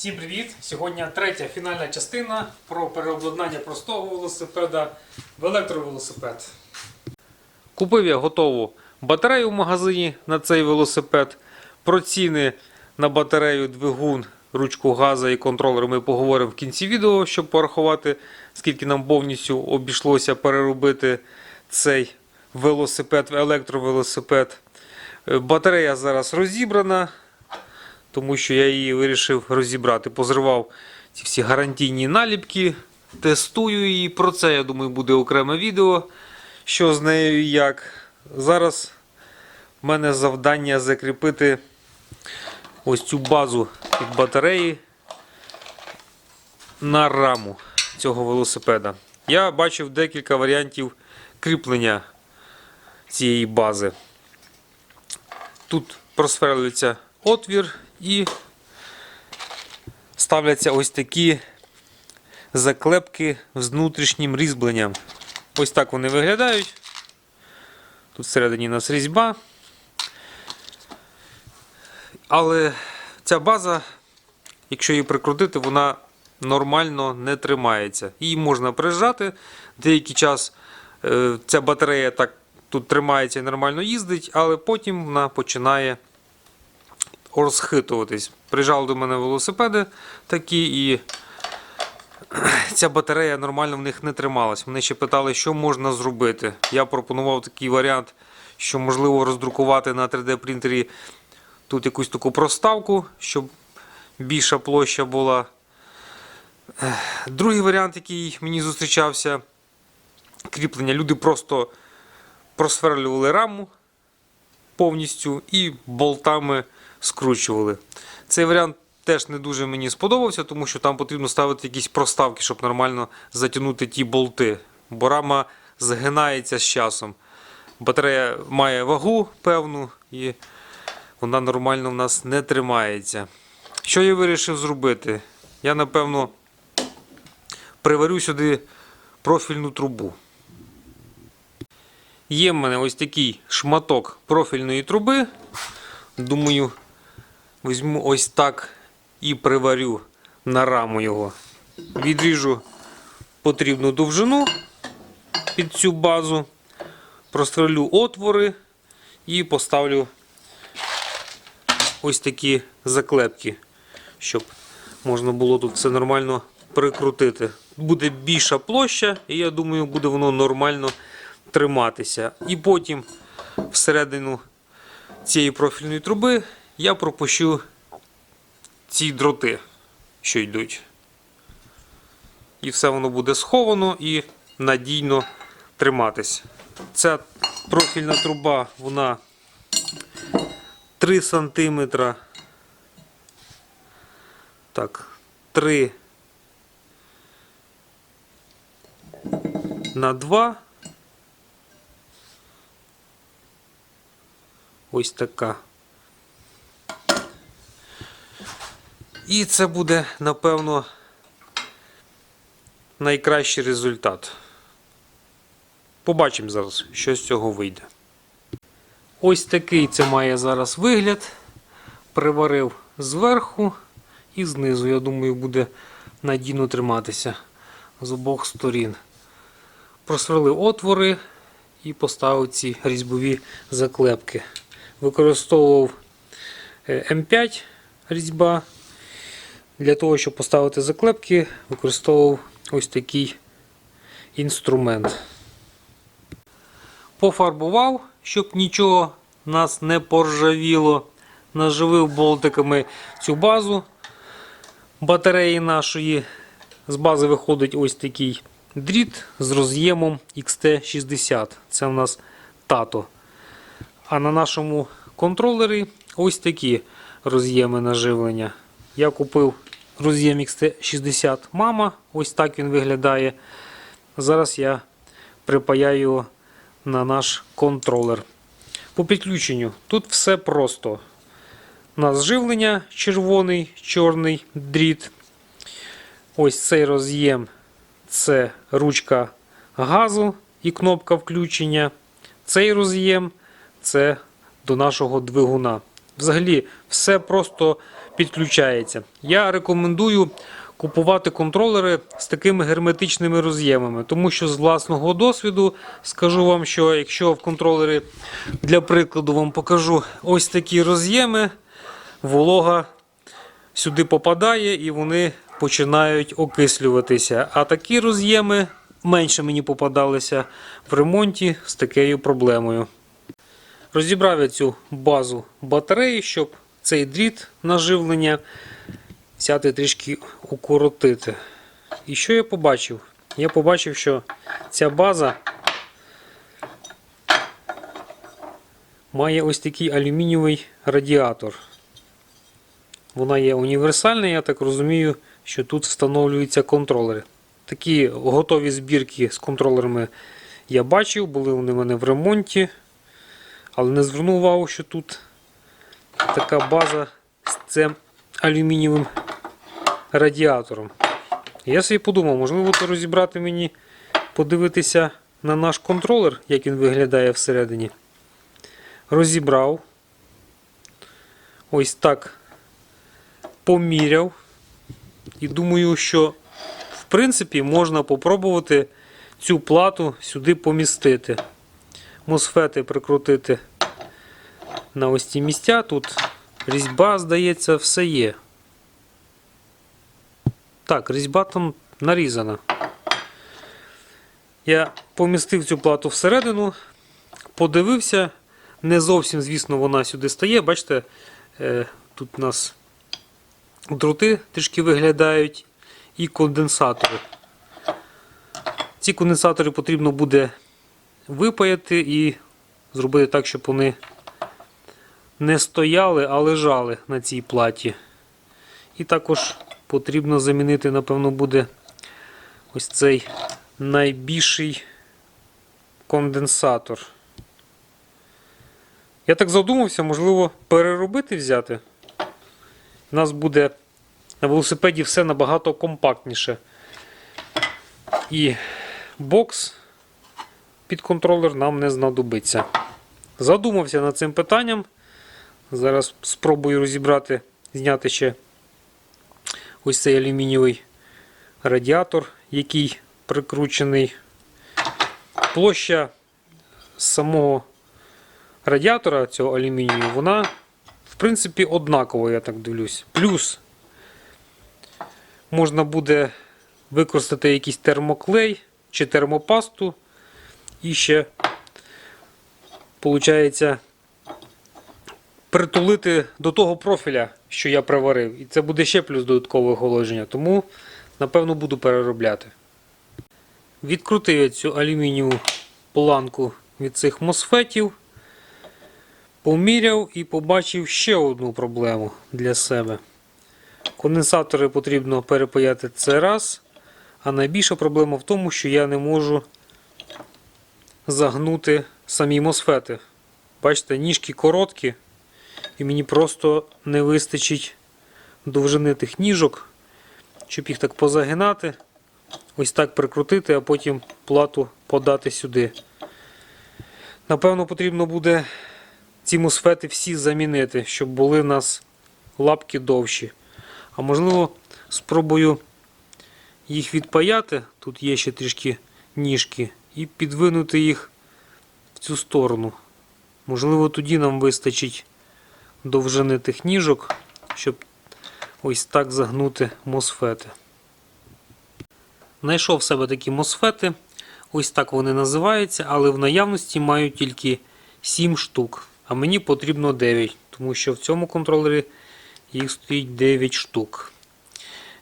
Всім привіт! Сьогодні третя фінальна частина про переобладнання простого велосипеда в електровелосипед. Купив я готову батарею в магазині на цей велосипед. Про ціни на батарею, двигун, ручку газа і контролер ми поговоримо в кінці відео, щоб порахувати, скільки нам повністю обійшлося переробити цей велосипед в електровелосипед. Е, Батарея зараз розібрана тому що я її вирішив розібрати. Позривав ці всі гарантійні наліпки, тестую її. Про це, я думаю, буде окреме відео. Що з нею і як. Зараз в мене завдання закріпити ось цю базу під батареї на раму цього велосипеда. Я бачив декілька варіантів кріплення цієї бази. Тут просверлюється отвір і ставляться ось такі заклепки з внутрішнім різьбленням. Ось так вони виглядають. Тут всередині у нас різьба. Але ця база, якщо її прикрутити, вона нормально не тримається. Її можна прижати. Деякий час е, ця батарея так тут тримається і нормально їздить, але потім вона починає розхитуватись. Приїжджали до мене велосипеди такі, і ця батарея нормально в них не трималась. Вони ще питали, що можна зробити. Я пропонував такий варіант, що можливо роздрукувати на 3D принтері тут якусь таку проставку, щоб більша площа була. Другий варіант, який мені зустрічався, кріплення. Люди просто просверлювали раму повністю і болтами скручували. Цей варіант теж не дуже мені сподобався, тому що там потрібно ставити якісь проставки, щоб нормально затягнути ті болти. Бо рама згинається з часом. Батарея має вагу певну і вона нормально в нас не тримається. Що я вирішив зробити? Я напевно приварю сюди профільну трубу. Є в мене ось такий шматок профільної труби. Думаю, візьму ось так і приварю на раму його. Відріжу потрібну довжину під цю базу, прострелю отвори і поставлю ось такі заклепки, щоб можна було тут все нормально прикрутити. Буде більша площа, і я думаю, буде воно нормально триматися. І потім всередину цієї профільної труби я пропущу ці дроти, що йдуть. І все воно буде сховано і надійно триматись. Ця профільна труба, вона 3 см. Так, 3 на 2. Ось така. І це буде, напевно, найкращий результат. Побачимо зараз, що з цього вийде. Ось такий це має зараз вигляд. Приварив зверху і знизу, я думаю, буде надійно триматися з обох сторін. Просверлив отвори і поставив ці різьбові заклепки. Використовував е, М5 різьба. Для того, щоб поставити заклепки, використовував ось такий інструмент. Пофарбував, щоб нічого нас не поржавіло. Наживив болтиками цю базу батареї нашої. З бази виходить ось такий дріт з роз'ємом XT60. Це у нас тато. А на нашому контролері ось такі роз'єми наживлення. Я купив роз'єм XT60 мама. Ось так він виглядає. Зараз я припаяю його на наш контролер. По підключенню тут все просто. У нас живлення червоний, чорний дріт. Ось цей роз'єм це ручка газу і кнопка включення. Цей роз'єм це до нашого двигуна. Взагалі, все просто підключається. Я рекомендую купувати контролери з такими герметичними роз'ємами, тому що з власного досвіду скажу вам, що якщо в контролері, для прикладу, вам покажу ось такі роз'єми, волога сюди попадає і вони починають окислюватися. А такі роз'єми менше мені попадалися в ремонті з такою проблемою. Розібрав я цю базу батареї, щоб цей дріт на живлення взяти трішки укоротити. І що я побачив? Я побачив, що ця база має ось такий алюмінієвий радіатор. Вона є універсальна, я так розумію, що тут встановлюються контролери. Такі готові збірки з контролерами я бачив, були вони в мене в ремонті. Але не звернув увагу, що тут така база з цим алюмінієвим радіатором. Я собі подумав, можливо, то розібрати мені, подивитися на наш контролер, як він виглядає всередині. Розібрав. Ось так поміряв. І думаю, що в принципі можна попробувати цю плату сюди помістити. Мосфети прикрутити на ось ці місця. Тут різьба, здається, все є. Так, різьба там нарізана. Я помістив цю плату всередину, подивився. Не зовсім, звісно, вона сюди стає. Бачите, е, тут у нас дроти трішки виглядають і конденсатори. Ці конденсатори потрібно буде випаяти і зробити так, щоб вони не стояли, а лежали на цій платі. І також потрібно замінити, напевно, буде ось цей найбільший конденсатор. Я так задумався, можливо, переробити взяти. У нас буде на велосипеді все набагато компактніше. І бокс під контролер нам не знадобиться. Задумався над цим питанням. Зараз спробую розібрати, зняти ще ось цей алюмінієвий радіатор, який прикручений. Площа самого радіатора цього алюмінію, вона, в принципі, однакова, я так дивлюсь. Плюс можна буде використати якийсь термоклей чи термопасту. І ще, виходить, притулити до того профіля, що я приварив. І це буде ще плюс додаткове охолодження. Тому, напевно, буду переробляти. Відкрутив я цю алюмінієву планку від цих мосфетів. Поміряв і побачив ще одну проблему для себе. Конденсатори потрібно перепаяти це раз. А найбільша проблема в тому, що я не можу загнути самі мосфети. Бачите, ніжки короткі, і мені просто не вистачить довжини тих ніжок, щоб їх так позагинати, ось так прикрутити, а потім плату подати сюди. Напевно, потрібно буде ці мосфети всі замінити, щоб були у нас лапки довші. А можливо, спробую їх відпаяти. Тут є ще трішки ніжки, і підвинути їх в цю сторону. Можливо, тоді нам вистачить довжини тих ніжок, щоб ось так загнути мосфети. Знайшов в себе такі мосфети. Ось так вони називаються, але в наявності мають тільки 7 штук. А мені потрібно 9, тому що в цьому контролері їх стоїть 9 штук.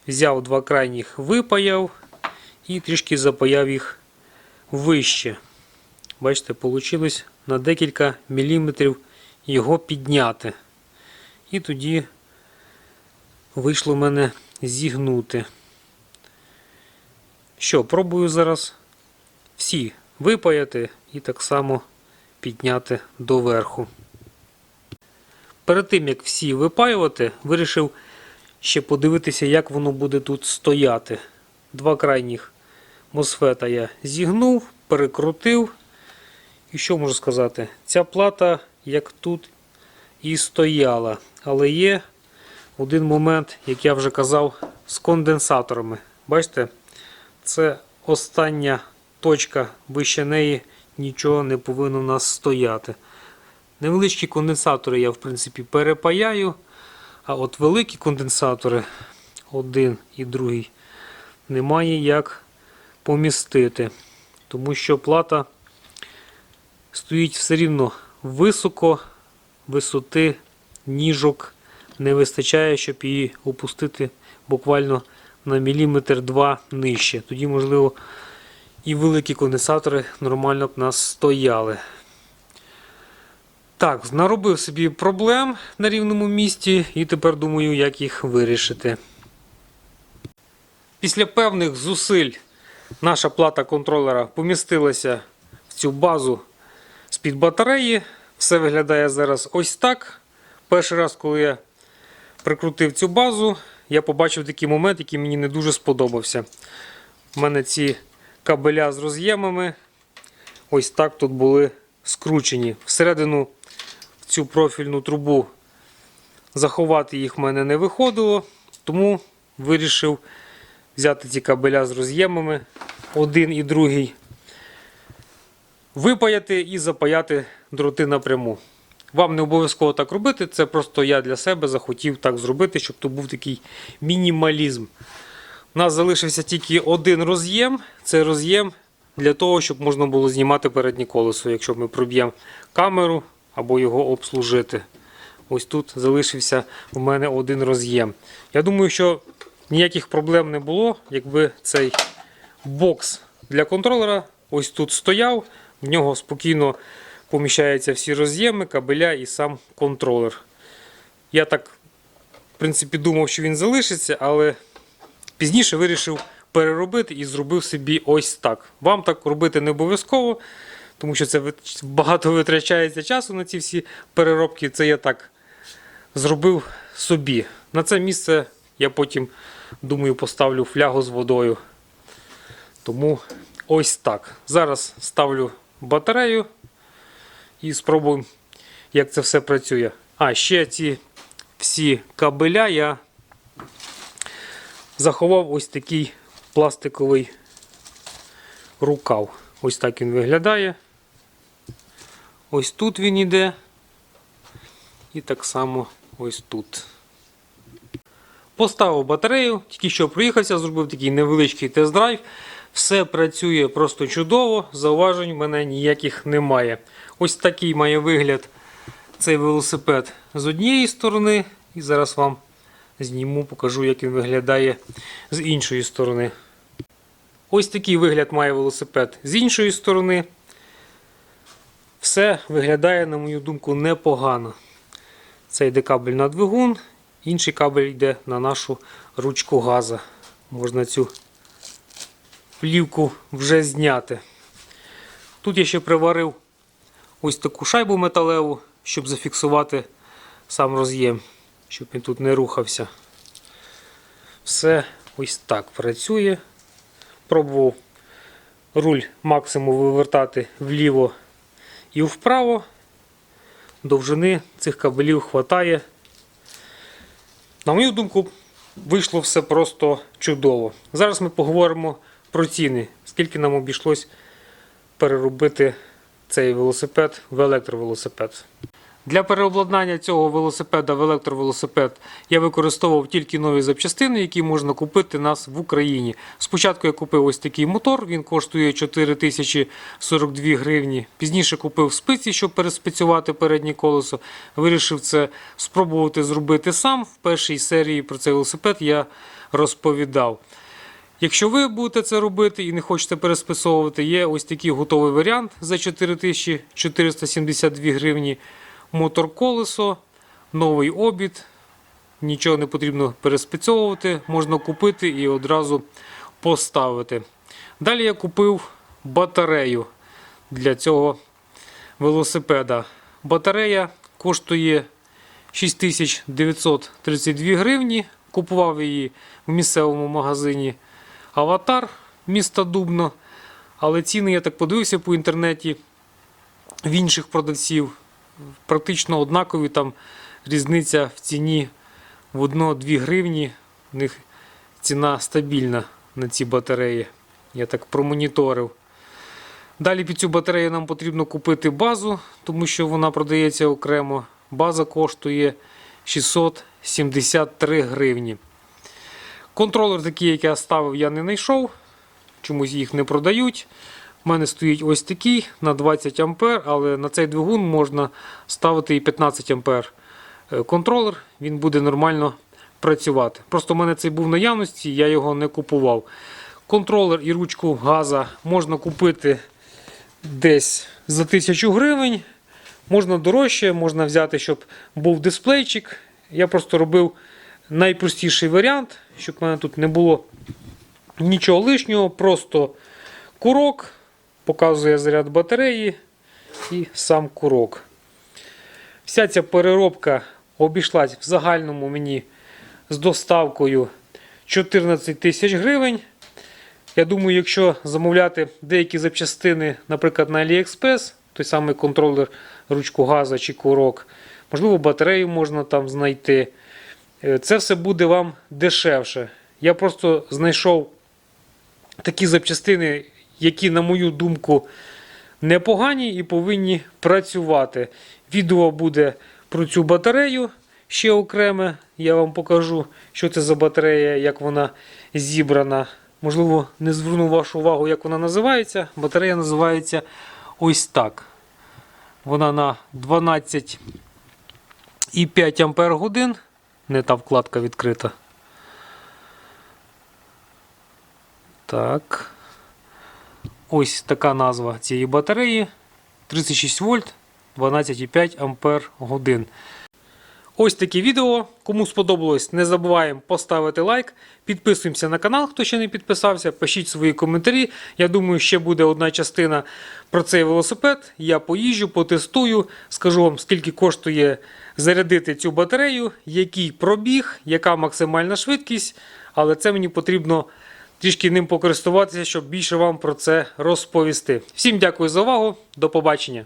Взяв два крайніх, випаяв і трішки запаяв їх вище. Бачите, вийшло на декілька міліметрів його підняти. І тоді вийшло в мене зігнути. Що, пробую зараз всі випаяти і так само підняти доверху. Перед тим, як всі випаювати, вирішив ще подивитися, як воно буде тут стояти. Два крайніх мосфета я зігнув, перекрутив. І що можу сказати? Ця плата, як тут і стояла. Але є один момент, як я вже казав, з конденсаторами. Бачите, це остання точка, вище неї нічого не повинно в нас стояти. Невеличкі конденсатори я, в принципі, перепаяю, а от великі конденсатори, один і другий, немає як помістити. Тому що плата стоїть все рівно високо, висоти ніжок не вистачає, щоб її опустити буквально на міліметр два нижче. Тоді, можливо, і великі конденсатори нормально б нас стояли. Так, наробив собі проблем на рівному місці і тепер думаю, як їх вирішити. Після певних зусиль наша плата контролера помістилася в цю базу з-під батареї. Все виглядає зараз ось так. Перший раз, коли я прикрутив цю базу, я побачив такий момент, який мені не дуже сподобався. У мене ці кабеля з роз'ємами ось так тут були скручені. Всередину в цю профільну трубу заховати їх в мене не виходило, тому вирішив взяти ці кабеля з роз'ємами, один і другий, випаяти і запаяти дроти напряму. Вам не обов'язково так робити, це просто я для себе захотів так зробити, щоб то був такий мінімалізм. У нас залишився тільки один роз'єм. Це роз'єм для того, щоб можна було знімати переднє колесо, якщо ми проб'ємо камеру або його обслужити. Ось тут залишився у мене один роз'єм. Я думаю, що ніяких проблем не було, якби цей бокс для контролера ось тут стояв, в нього спокійно поміщаються всі роз'єми, кабеля і сам контролер. Я так, в принципі, думав, що він залишиться, але пізніше вирішив переробити і зробив собі ось так. Вам так робити не обов'язково, тому що це багато витрачається часу на ці всі переробки. Це я так зробив собі. На це місце я потім, думаю, поставлю флягу з водою. Тому ось так. Зараз ставлю батарею і спробуємо, як це все працює. А, ще ці всі кабеля я заховав ось такий пластиковий рукав. Ось так він виглядає. Ось тут він іде. І так само ось тут. Поставив батарею, тільки що проїхався, зробив такий невеличкий тест-драйв. Все працює просто чудово, зауважень в мене ніяких немає. Ось такий має вигляд цей велосипед з однієї сторони. І зараз вам зніму, покажу, як він виглядає з іншої сторони. Ось такий вигляд має велосипед з іншої сторони. Все виглядає, на мою думку, непогано. Це йде на двигун, інший кабель йде на нашу ручку газа. Можна цю плівку вже зняти. Тут я ще приварив ось таку шайбу металеву, щоб зафіксувати сам роз'єм, щоб він тут не рухався. Все ось так працює. Пробував руль максимум вивертати вліво і вправо. Довжини цих кабелів хватає. На мою думку, вийшло все просто чудово. Зараз ми поговоримо про ціни, скільки нам обійшлось переробити цей велосипед в електровелосипед. Для переобладнання цього велосипеда в електровелосипед я використовував тільки нові запчастини, які можна купити нас в Україні. Спочатку я купив ось такий мотор, він коштує 4042 гривні. Пізніше купив спиці, щоб переспецювати переднє колесо. Вирішив це спробувати зробити сам. В першій серії про цей велосипед я розповідав. Якщо ви будете це робити і не хочете пересписовувати, є ось такий готовий варіант за 4472 гривні. Мотор колесо, новий обід. Нічого не потрібно переспецьовувати, можна купити і одразу поставити. Далі я купив батарею для цього велосипеда. Батарея коштує 6932 гривні. Купував її в місцевому магазині Аватар міста Дубно. Але ціни я так подивився по інтернеті в інших продавців. Практично однакові, там різниця в ціні в 1-2 гривні. У них ціна стабільна на ці батареї. Я так промоніторив. Далі під цю батарею нам потрібно купити базу, тому що вона продається окремо. База коштує 673 гривні. Контролер такий, який я ставив, я не знайшов. Чомусь їх не продають. У мене стоїть ось такий на 20 А, але на цей двигун можна ставити і 15 А е, контролер, він буде нормально працювати. Просто в мене цей був в наявності, я його не купував. Контролер і ручку газа можна купити десь за 1000 гривень. Можна дорожче, можна взяти, щоб був дисплейчик. Я просто робив найпростіший варіант, щоб в мене тут не було нічого лишнього, просто курок, показує заряд батареї і сам курок. Вся ця переробка обійшлась в загальному мені з доставкою 14 тисяч гривень. Я думаю, якщо замовляти деякі запчастини, наприклад, на AliExpress, той самий контролер ручку газа чи курок, можливо, батарею можна там знайти. Е, Це все буде вам дешевше. Я просто знайшов такі запчастини, які, на мою думку, непогані і повинні працювати. Відео буде про цю батарею ще окреме. Я вам покажу, що це за батарея, як вона зібрана. Можливо, не зверну вашу увагу, як вона називається. Батарея називається ось так. Вона на 12,5 Ампер годин. Не та вкладка відкрита. Так. Ось така назва цієї батареї. 36 вольт, 12,5 ампер годин. Ось таке відео. Кому сподобалось, не забуваємо поставити лайк. Підписуємося на канал, хто ще не підписався. Пишіть свої коментарі. Я думаю, ще буде одна частина про цей велосипед. Я поїжджу, потестую, скажу вам, скільки коштує зарядити цю батарею, який пробіг, яка максимальна швидкість. Але це мені потрібно трішки ним покористуватися, щоб більше вам про це розповісти. Всім дякую за увагу. До побачення.